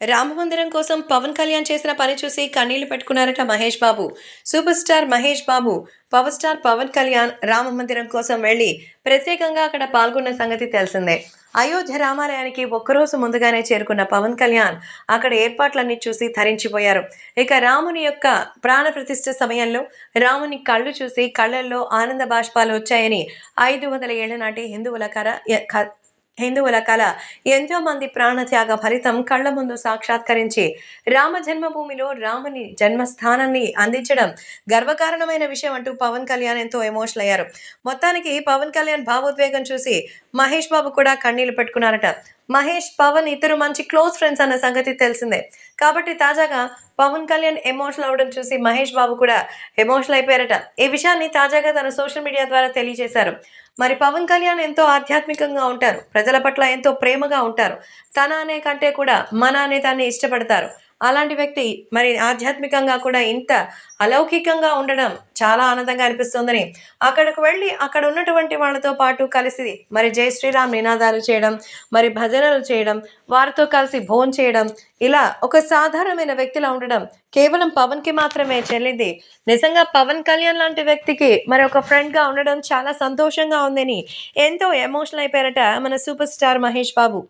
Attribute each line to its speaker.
Speaker 1: రామమందిరం కోసం పవన్ కళ్యాణ్ చేసిన పని చూసి కన్నీళ్ళు పెట్టుకున్నారట Mahesh Babu. Super star Mahesh Babu power star Pawan Kalyan Rama మందిరం కోసం వెళ్ళి ప్రత్యేకంగా అక్కడ పాల్గొన్న సంగతి తెలిసిందే. అయోధ్య రామాలయానికి ఒక్కరోజు ముందుగానే చేరుకున్న పవన్ కళ్యాణ్ అక్కడ ఏర్పాట్లన్నీ చూసి ధరించిపోయారు ఇక రాముని యొక్క ప్రాణ ప్రతిష్ఠ సమయంలో రాముని కళ్ళు చూసి కళ్ళల్లో ఆనంద బాష్పాలు వచ్చాయని ఐదు వందల ఏళ్ళ నాటి హిందువుల కర హిందువుల కళ ఎంతో మంది ప్రాణత్యాగ ఫలితం కళ్ళ ముందు సాక్షాత్కరించి రామ జన్మభూమిలో రాముని జన్మస్థానాన్ని అందించడం గర్వకారణమైన విషయం అంటూ పవన్ కళ్యాణ్ ఎంతో ఎమోషనల్ అయ్యారు. మొత్తానికి పవన్ కళ్యాణ్ భావోద్వేగం చూసి మహేష్ బాబు కూడా కన్నీళ్ళు పెట్టుకున్నారట. మహేష్ పవన్ ఇద్దరు మంచి క్లోజ్ ఫ్రెండ్స్ అన్న సంగతి తెలిసిందే. కాబట్టి తాజాగా పవన్ కళ్యాణ్ ఎమోషనల్ అవడం చూసి మహేష్ బాబు కూడా ఎమోషనల్ అయిపోయారట. ఈ విషయాన్ని తాజాగా తన సోషల్ మీడియా ద్వారా తెలియజేశారు. మరి పవన్ కళ్యాణ్ ఎంతో ఆధ్యాత్మికంగా ఉంటారు. ప్రజల పట్ల ఎంతో ప్రేమగా ఉంటారు. తన అనే కంటే కూడా మన అనే దాన్ని ఇష్టపడతారు. అలాంటి వ్యక్తి మరి ఆధ్యాత్మికంగా కూడా ఇంత అలౌకికంగా ఉండడం చాలా ఆనందంగా అనిపిస్తుందని అక్కడికి వెళ్ళి అక్కడ ఉన్నటువంటి వాళ్ళతో పాటు కలిసి మరి జై శ్రీరామ్ నినాదాలు చేయడం మరి భజనలు చేయడం వారితో కలిసి భోన్ చేయడం ఇలా ఒక సాధారణమైన వ్యక్తిలా ఉండడం కేవలం పవన్కి మాత్రమే చెల్లింది. నిజంగా పవన్ కళ్యాణ్ లాంటి వ్యక్తికి మరి ఒక ఫ్రెండ్గా ఉండడం చాలా సంతోషంగా ఉందని ఎంతో ఎమోషనల్ అయిపోయారట మన సూపర్ స్టార్ మహేష్ బాబు.